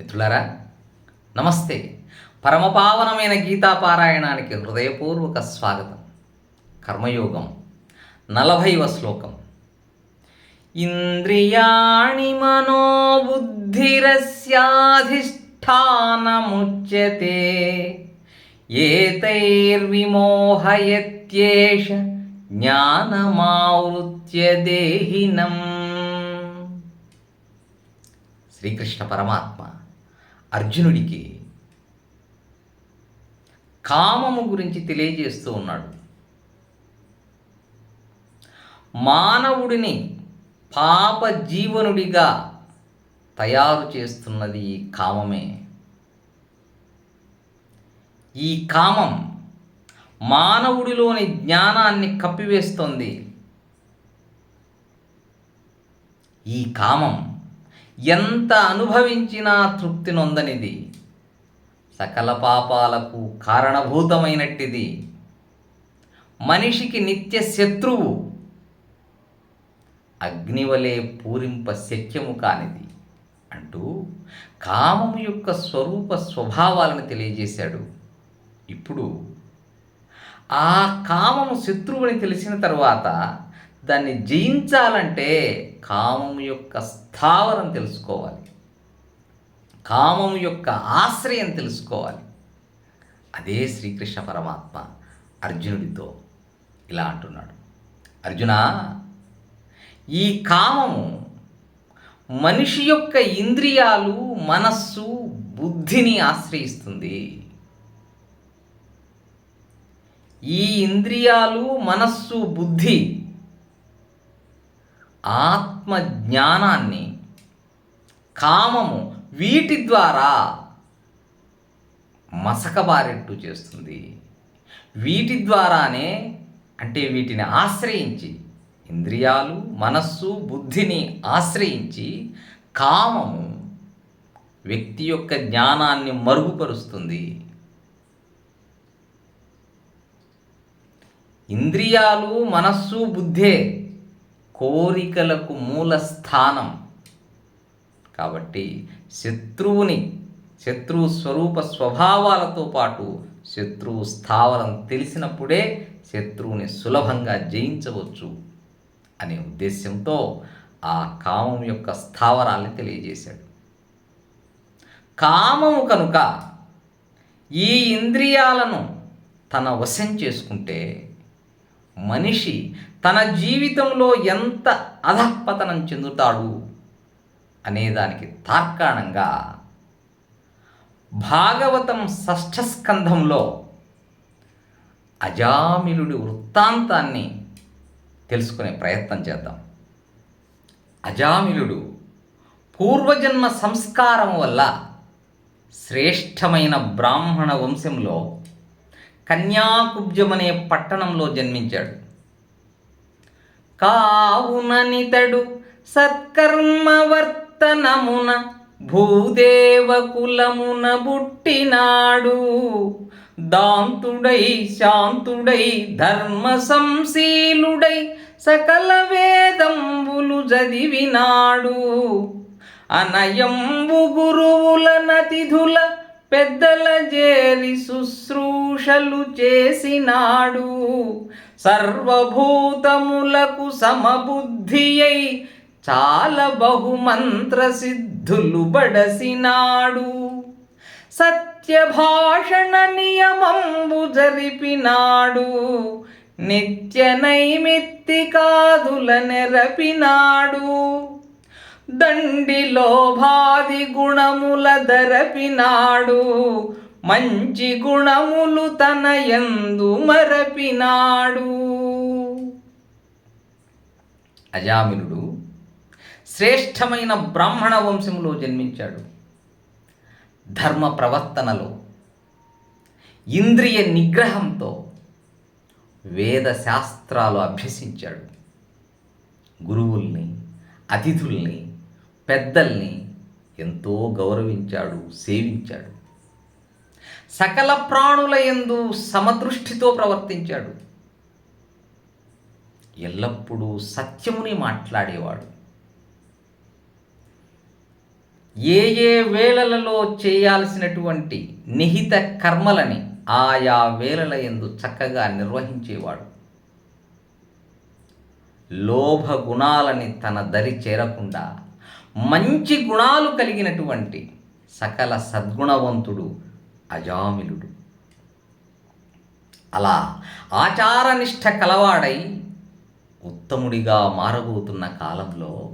మిత్రులారా నమస్తే. పరమపావనమైన గీతాపారాయణానికి హృదయపూర్వక స్వాగతం. కర్మయోగం నలభైవ శ్లోకం. ఇంద్రియాణి మనోబుద్ధిరస్యాధిష్టానముచ్యతే ఏతైర్విమోహయత్యేష జ్ఞానమావృత్య దేహినం. శ్రీకృష్ణ పరమాత్మ అర్జునుడికి కామము గురించి తెలియజేస్తూ ఉన్నాడు. మానవుడిని పాప జీవనుడిగా తయారు చేస్తున్నది ఈ కామమే. ఈ కామం మానవుడిలోని జ్ఞానాన్ని కప్పివేస్తుంది. ఈ కామం ఎంత అనుభవించినా తృప్తి నొందనిది. సకల పాపాలకు కారణభూతమైనట్టిది. మనిషికి నిత్య శత్రువు. అగ్నివలే పూరింప శక్యము కానిది. అంటూ కామము యొక్క స్వరూప స్వభావాలను తెలియజేశాడు. ఇప్పుడు ఆ కామము శత్రువుని తెలిసిన తర్వాత దాన్ని జయించాలంటే కామం యొక్క స్థావరం తెలుసుకోవాలి. కామం యొక్క ఆశ్రయం తెలుసుకోవాలి. అదే శ్రీకృష్ణ పరమాత్మ అర్జునుడితో ఇలా అంటున్నాడు. అర్జున ఈ కామము మనిషి యొక్క ఇంద్రియాలు మనస్సు బుద్ధిని ఆశ్రయిస్తుంది. ఈ ఇంద్రియాలు మనస్సు బుద్ధి ఆత్మ జ్ఞానాన్ని కామము వీటి ద్వారా మసకబారెట్టు చేస్తుంది. వీటి ద్వారానే అంటే వీటిని ఆశ్రయించి ఇంద్రియాలు మనస్సు బుద్ధిని ఆశ్రయించి కామము వ్యక్తి యొక్క జ్ఞానాన్ని మరుగుపరుస్తుంది. ఇంద్రియాలు మనస్సు బుద్ధే కోరికలకు మూల స్థానం. కాబట్టి శత్రువుని శత్రువు స్వరూప స్వభావాలతో పాటు శత్రువు స్థావరం తెలిసినప్పుడే శత్రువుని సులభంగా జయించవచ్చు అనే ఉద్దేశంతో ఆ కామం యొక్క స్థావరాల్ని తెలియజేశాడు. కామము కనుక ఈ ఇంద్రియాలను తన వశం చేసుకుంటే మనిషి తన జీవితంలో ఎంత అధఃపతనం చెందుతాడు అనేదానికి తార్కాణంగా భాగవతం షష్ఠస్కంధంలో అజామిలుడి వృత్తాంతాన్ని తెలుసుకునే ప్రయత్నం చేద్దాం. అజామిలుడు పూర్వజన్మ సంస్కారం వల్ల శ్రేష్టమైన బ్రాహ్మణ వంశంలో కన్యాకుబ్జమనే పట్టణంలో జన్మించాడు. కావుననితడు సత్కర్మవర్తనమున భూదేవకులమున బుట్టినాడు దాంతుడై శాంతుడై ధర్మ సంశీలుడై సకల వేదంబులు చదివినాడు. అనయంబు గురువుల నతిథుల పెద్దల చేరి శుశ్రూషలు చేసినాడు. సర్వభూతములకు సమబుద్ధి అయి చాలా బహుమంత్ర సిద్ధులు బడసినాడు. సత్యభాషణ నియమంబు జరిపినాడు. నిత్య నైమిత్తికాదుల నెరపినాడు. దండిలోభాది గుణముల దరపినాడు. మంచి గుణములు తన యందు మరపినాడు. అజామినుడు శ్రేష్టమైన బ్రాహ్మణ వంశంలో జన్మించాడు. ధర్మ ప్రవర్తనలో ఇంద్రియ నిగ్రహంతో వేద శాస్త్రాలు అభ్యసించాడు. గురువుల్ని అతిథుల్ని పెద్దల్ని ఎంతో గౌరవించాడు సేవించాడు. సకల ప్రాణుల ఎందు సమదృష్టితో ప్రవర్తించాడు. ఎల్లప్పుడూ సత్యముని మాట్లాడేవాడు. ఏ ఏ వేళలలో చేయాల్సినటువంటి నిహిత కర్మలని ఆయా వేళల ఎందు చక్కగా నిర్వహించేవాడు. లోభ గుణాలని తన దరి చేరకుండా మంచి గుణాలు కలిగినటువంటి సకల సద్గుణవంతుడు అజామిలుడు. అలా ఆచారనిష్ట కలవాడై ఉత్తముడిగా మారబోతున్న కాలంలో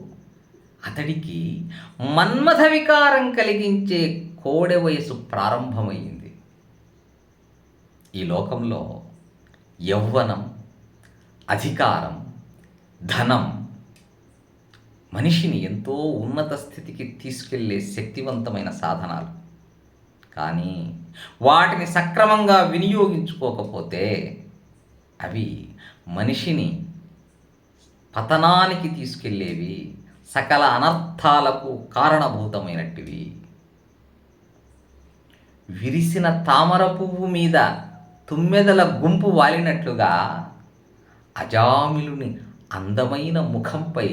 అతడికి మన్మథ వికారం కలిగించే కోడె వయసు ప్రారంభమైంది ఈ లోకంలో యౌవనం అధికారం ధనం మనిషిని ఎంతో ఉన్నత స్థితికి తీసుకెళ్ళే శక్తివంతమైన సాధనాలు. కానీ వాటిని సక్రమంగా వినియోగించుకోకపోతే అవి మనిషిని పతనానికి తీసుకెళ్ళేవి సకల అనర్థాలకు కారణభూతమైనటివి విరిసిన తామర పువ్వు మీద తుమ్మెదల గుంపు వాలినట్లుగా అజామిలుని అందమైన ముఖంపై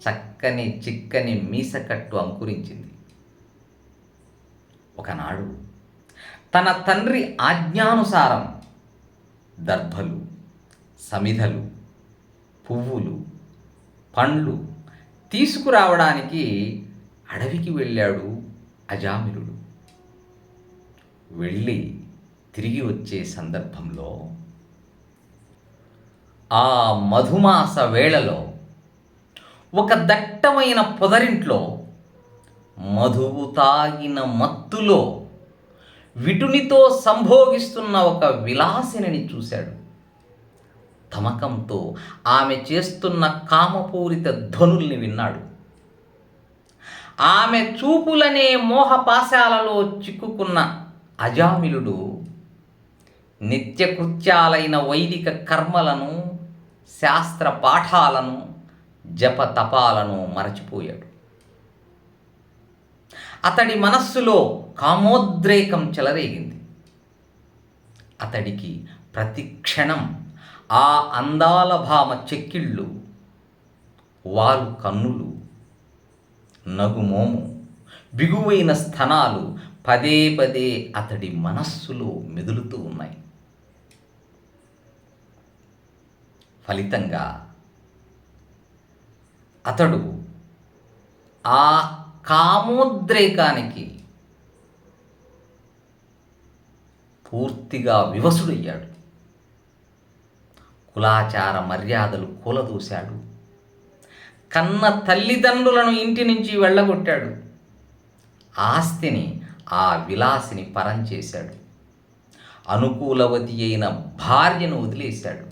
చక్కని చిక్కని మీసకట్టు అంకురించింది. ఒకనాడు తన తండ్రి ఆజ్ఞానుసారం దర్భలు సమిధలు పువ్వులు పండ్లు తీసుకురావడానికి అడవికి వెళ్ళాడు అజామిరుడు వెళ్ళి తిరిగి వచ్చే సందర్భంలో ఆ మధుమాస వేళలో ఒక దట్టమైన పొదరింట్లో మధువు తాగిన మత్తులో విటునితో సంభోగిస్తున్న ఒక విలాసిని చూశాడు. తమకంతో ఆమె చేస్తున్న కామపూరిత ధ్వనుల్ని విన్నాడు. ఆమె చూపులనే మోహపాశాలలో చిక్కుకున్న అజామిలుడు నిత్యకృత్యాలైన వైదిక కర్మలను శాస్త్ర పాఠాలను జప తపాలను మరచిపోయాడు. అతడి మనస్సులో కామోద్రేకం చెలరేగింది. అతడికి ప్రతి క్షణం ఆ అందాల భామ చెక్కిళ్ళు వారు కన్నులు నగుమోము బిగువైన స్థనాలు పదే పదే అతడి మనస్సులో మెదులుతూ ఉన్నాయి. ఫలితంగా అతడు ఆ కామోద్రేకానికి పూర్తిగా వివసుడయ్యాడు. కులాచార మర్యాదలు కూలదూశాడు. కన్న తల్లిదండ్రులను ఇంటి నుంచి వెళ్ళగొట్టాడు. ఆస్తిని ఆ విలాసిని పరం చేశాడు. అనుకూలవతి అయిన భార్యను వదిలేశాడు.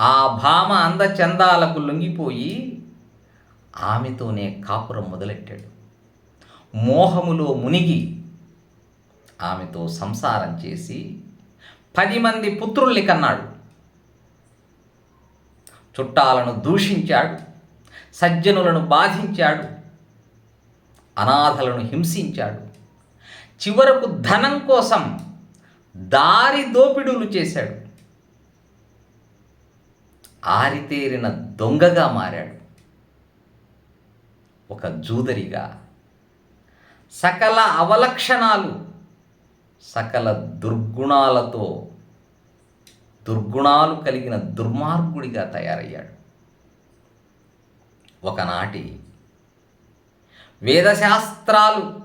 ఆ భామ అందచందాలకు లొంగిపోయి ఆమెతోనే కాపురం మొదలెట్టాడు. మోహములో మునిగి ఆమెతో సంసారం చేసి పది మంది పుత్రుల్ని కన్నాడు. చుట్టాలను దూషించాడు సజ్జనులను బాధించాడు అనాథలను హింసించాడు. చివరకు ధనం కోసం దారి దోపిడులు చేశాడు. ఆరితేరిన దొంగగా మారాడు. ఒక జూదరిగా. సకల అవలక్షణాలు సకల దుర్గుణాలతో దుర్గుణాలు కలిగిన దుర్మార్గుడిగా తయారయ్యాడు. ఒకనాటి వేదశాస్త్రాలు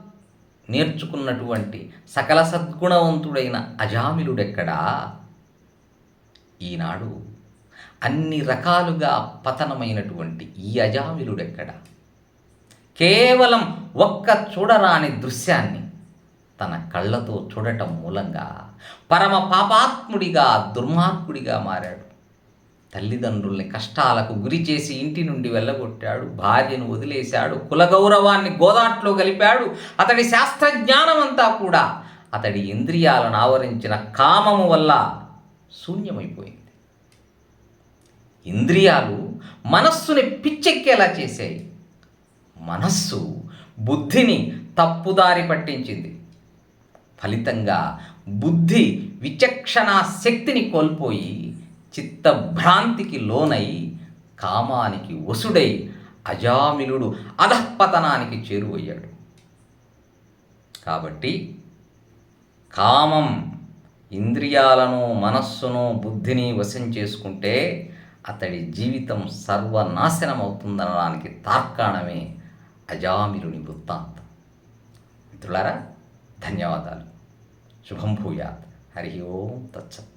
నేర్చుకున్నటువంటి సకల సద్గుణవంతుడైన అజామిలుడెక్కడా? ఈనాడు అన్ని రకాలుగా పతనమైనటువంటి ఈ అజామిలుడెక్కడ? కేవలం ఒక్క చూడరాని దృశ్యాన్ని తన కళ్ళతో చూడటం మూలంగా పరమ పాపాత్ముడిగా దుర్మార్గుడిగా మారాడు. తల్లిదండ్రుల్ని కష్టాలకు గురి చేసి ఇంటి నుండి వెళ్ళగొట్టాడు భార్యను వదిలేశాడు కులగౌరవాన్ని గోదాట్లో కలిపాడు అతడి శాస్త్రజ్ఞానం అంతా కూడా అతడి ఇంద్రియాలను ఆవరించిన కామము వల్ల శూన్యమైపోయింది. ఇంద్రియాలు మనస్సుని పిచ్చెక్కేలా చేశాయి. మనస్సు బుద్ధిని తప్పుదారి పట్టించింది. ఫలితంగా బుద్ధి విచక్షణా శక్తిని కోల్పోయి చిత్తభ్రాంతికి లోనై కామానికి వసుడై అజామిలుడు అధఃపతనానికి చేరువయ్యాడు. కాబట్టి కామం ఇంద్రియాలను మనస్సును బుద్ధిని వశం చేసుకుంటే అతడి జీవితం సర్వనాశనం అవుతుందనడానికి తార్కాణమే అజామిలుని వృత్తాంతం. మిత్రులారా ధన్యవాదాలు. శుభం భూయాత్. హరి ఓం తచ్చత్